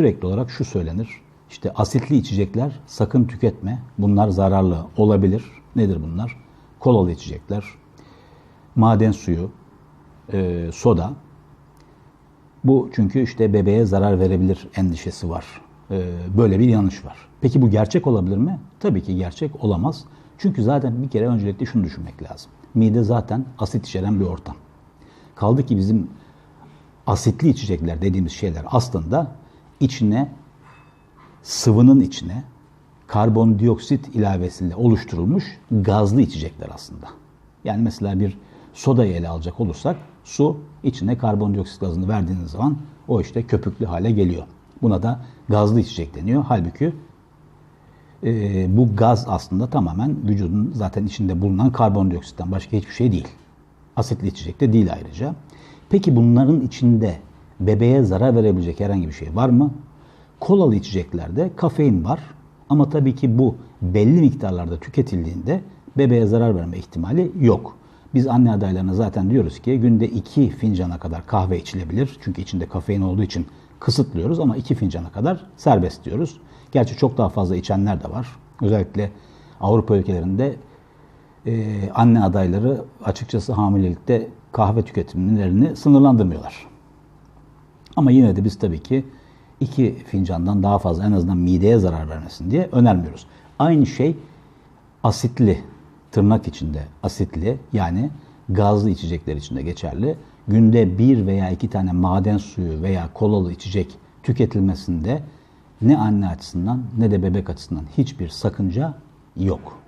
sürekli olarak şu söylenir. İşte asitli içecekler sakın tüketme. Bunlar zararlı olabilir. Nedir bunlar? Kolalı içecekler, maden suyu, e, soda. Bu çünkü işte bebeğe zarar verebilir endişesi var. E, böyle bir yanlış var. Peki bu gerçek olabilir mi? Tabii ki gerçek olamaz. Çünkü zaten bir kere öncelikle şunu düşünmek lazım. Mide zaten asit içeren bir ortam. Kaldı ki bizim asitli içecekler dediğimiz şeyler aslında içine sıvının içine karbondioksit ilavesiyle oluşturulmuş gazlı içecekler aslında. Yani mesela bir sodayı ele alacak olursak su içine karbondioksit gazını verdiğiniz zaman o işte köpüklü hale geliyor. Buna da gazlı içecek deniyor. Halbuki e, bu gaz aslında tamamen vücudun zaten içinde bulunan karbondioksitten başka hiçbir şey değil. Asitli içecek de değil ayrıca. Peki bunların içinde bebeğe zarar verebilecek herhangi bir şey var mı? Kolalı içeceklerde kafein var. Ama tabii ki bu belli miktarlarda tüketildiğinde bebeğe zarar verme ihtimali yok. Biz anne adaylarına zaten diyoruz ki günde 2 fincana kadar kahve içilebilir. Çünkü içinde kafein olduğu için kısıtlıyoruz ama 2 fincana kadar serbest diyoruz. Gerçi çok daha fazla içenler de var. Özellikle Avrupa ülkelerinde e, anne adayları açıkçası hamilelikte kahve tüketimlerini sınırlandırmıyorlar. Ama yine de biz tabii ki iki fincandan daha fazla en azından mideye zarar vermesin diye önermiyoruz. Aynı şey asitli, tırnak içinde asitli yani gazlı içecekler için de geçerli. Günde bir veya iki tane maden suyu veya kolalı içecek tüketilmesinde ne anne açısından ne de bebek açısından hiçbir sakınca yok.